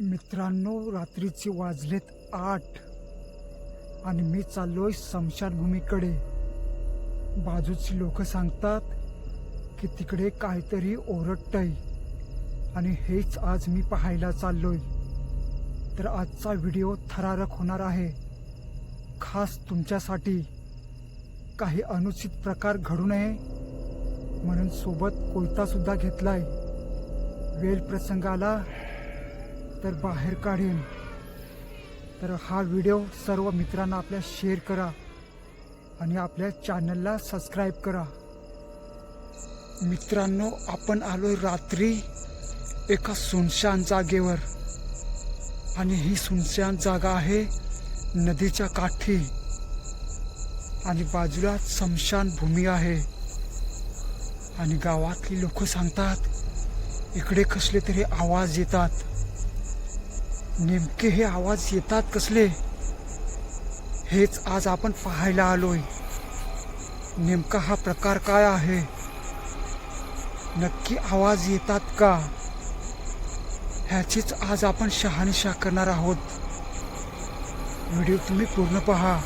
मित्रांनो रात्रीचे वाजलेत आठ आणि मी चाललोय स्मशानभूमीकडे बाजूची लोक सांगतात की तिकडे काहीतरी ओरडतंय आणि हेच आज मी पाहायला चाललोय. तर आजचा व्हिडिओ थरारक होणार आहे. खास तुमच्यासाठी काही अनुचित प्रकार घडू नये म्हणून सोबत कोयतासुद्धा घेतलाय. वेल प्रसंगाला तर बाहेर काढेन. तर हा व्हिडिओ सर्व मित्रांना आपल्या शेअर करा आणि आपल्या चॅनलला सबस्क्राईब करा. मित्रांनो आपण आलो रात्री एका सुनशान जागेवर. आणि ही सुनशान जागा आहे नदीच्या काठी. आणि बाजूला स्मशान भूमी आहे. आणि गावातली लोक सांगतात इकडे कसले तरी आवाज येतात. नेमके हे आवाज येतात कसले? हेच आज आपण पाहायला आलोय. नेमका हा प्रकार काय आहे? नक्की आवाज येतात का? ह्याचीच आज आपण शहानिशा करणार आहोत. व्हिडिओ तुम्ही पूर्ण पहा.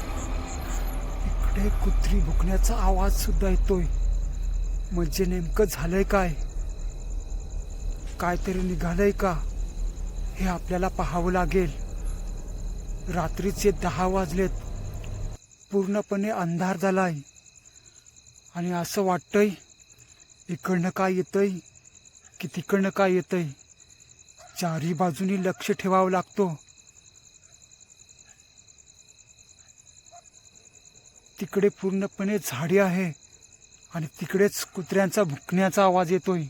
इकडे कुत्री भुकण्याचा आवाज सुद्धा येतोय. म्हणजे नेमकं झालंय काय? काहीतरी निघालंय का? हे आपल्याला पाहावं लागेल. रात्रीचे दहा वाजलेत. पूर्णपणे अंधार झालाय. आणि असं वाटतंय इकडनं काय येतंय की तिकडनं काय येतंय चारी बाजूनी लक्ष ठेवावं लागतो. तिकडे पूर्णपणे झाडी आहे आणि तिकडेच कुत्र्यांचा भुकण्याचा आवाज येतोय.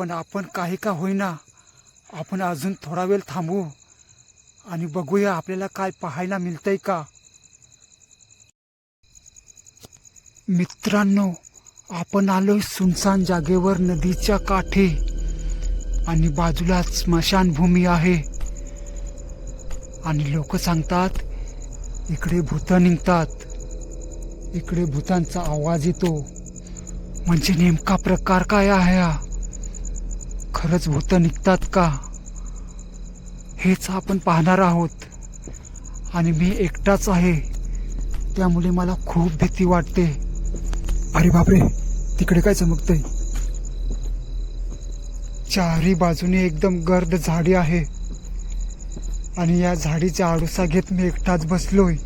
पण आपण काही का होईना. आपण अजून थोडा वेळ थांबू आणि बघूया आपल्याला काय पाहायला मिळतंय का. मित्रांनो आपण आलो सुनसान जागेवर नदीच्या काठी आणि बाजूला स्मशानभूमी आहे. आणि लोक सांगतात इकडे भूतं निघतात. इकडे भूतांचा आवाज येतो. म्हणजे नेमका प्रकार काय आहे हा? खरंच भूत निघतात का? हेच आपण पाहणार आहोत. आणि मी एकटाच आहे. त्यामुळे मला खूप भीती वाटते. अरे बापरे तिकडे काय चमकतंय? चारी बाजूने एकदम गर्द झाडी आहे. आणि या झाडीचा आडोसा घेत मी एकटाच बसलोय.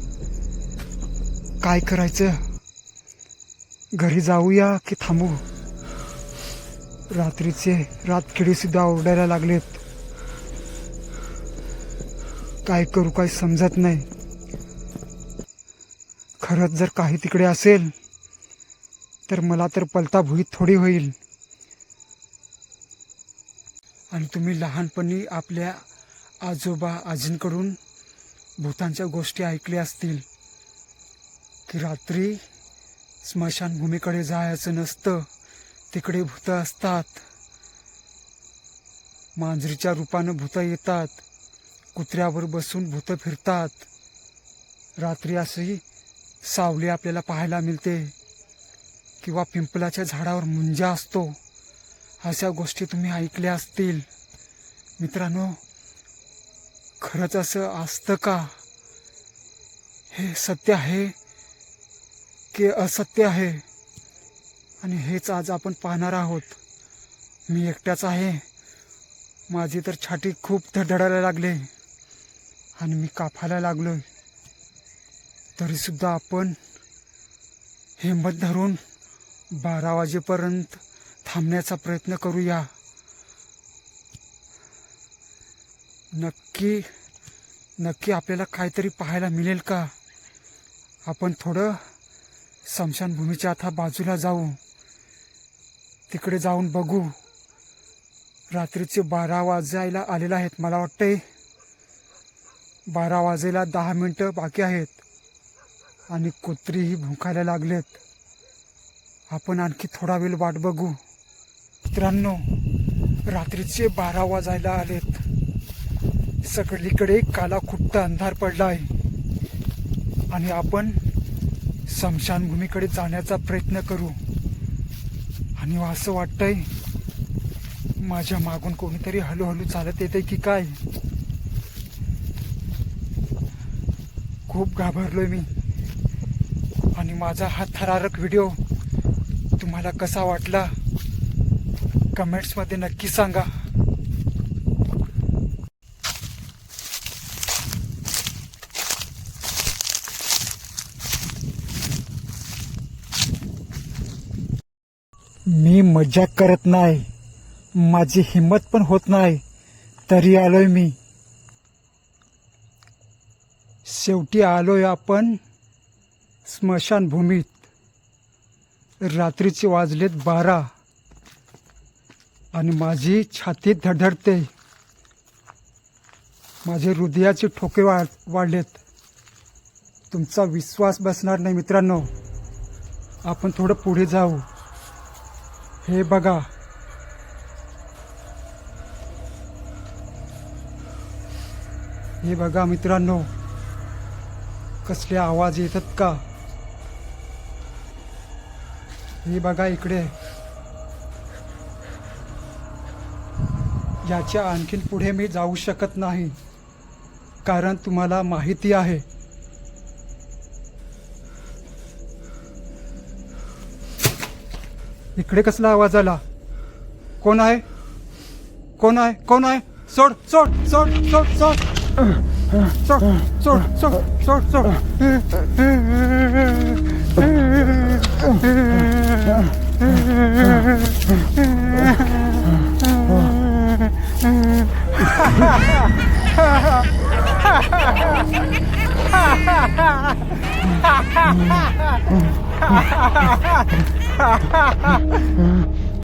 काय करायचं? घरी जाऊया की थांबू? रात्रीचे रातकिडी सुद्धा ओरडायला लागलेत. काय करू काय समजत नाही. खरंच जर काही तिकडे असेल तर मला तर पलता भुईत थोडी होईल. आणि तुम्ही लहानपणी आपल्या आजोबा आजींकडून भूतांच्या गोष्टी ऐकल्या असतील की रात्री स्मशानभूमीकडे जायचं नसतं. तिकडे भूत असतात. मांजरीच्या रूपानं भूत येतात. कुत्र्यावर बसून भूत फिरतात. रात्री अशी सावली आपल्याला पाहायला मिळते किंवा पिंपलाच्या झाडावर मुंजा असतो. अशा गोष्टी तुम्ही ऐकल्या असतील. मित्रांनो खरंच असं असतं का? हे सत्य आहे की असत्य आहे? आणि हेच आज आपण पाहणार आहोत. मी एकट्याच आहे. माझी तर छाटी खूप धडधडायला लागले. आणि मी कापायला लागलो तरीसुद्धा आपण हिंमत धरून बारा वाजेपर्यंत थांबण्याचा प्रयत्न करूया. नक्की नक्की आपल्याला काहीतरी पाहायला मिळेल का? आपण थोडं स्मशानभूमीच्या आता बाजूला जाऊ. तिकडे जाऊन बघू. रात्रीचे बारा वाजायला आलेले आहेत मला वाटतंय. बारा वाजायला दहा मिनटं बाकी आहेत. आणि कुत्रीही भुंकायला लागलेत. आपण आणखी थोडा वेळ वाट बघू. मित्रांनो रात्रीचे बारा वाजायला आलेत. सगळीकडे काला खुट्ट अंधार पडला आहे आणि आपण स्मशानभूमीकडे जाण्याचा प्रयत्न करू. आणि हो असं वाटतंय माझ्या मागून कोणीतरी हळूहळू चालत येते की काय? खूप घाबरलोय मी. आणि माझा हा थरारक व्हिडिओ तुम्हाला कसा वाटला कमेंट्समध्ये नक्की सांगा. मी मजाक करत नाही. माझी हिंमत पण होत नाही. तरी आलोय मी. शेवटी आलोय आपण स्मशानभूमीत. रात्रीचे वाजलेत बारा. आणि माझी छाती धडधडते. माझे हृदयाचे ठोके वाढ वाढलेत. तुमचा विश्वास बसणार नाही मित्रांनो. आपण थोडं पुढे जाऊ. हे बघा. हे बघा मित्रांनो कसले आवाज येतात का? हे बघा इकडे. याच्या आणखीन पुढे मी जाऊ शकत नाही कारण तुम्हाला माहिती आहे. इकडे कसला आवाज आला? कोण आहे? कोण आहे? कोण आहे? सोड सोड सोड सोड सोड. सोड सोड सोड सोड सोड. Ha ha ha!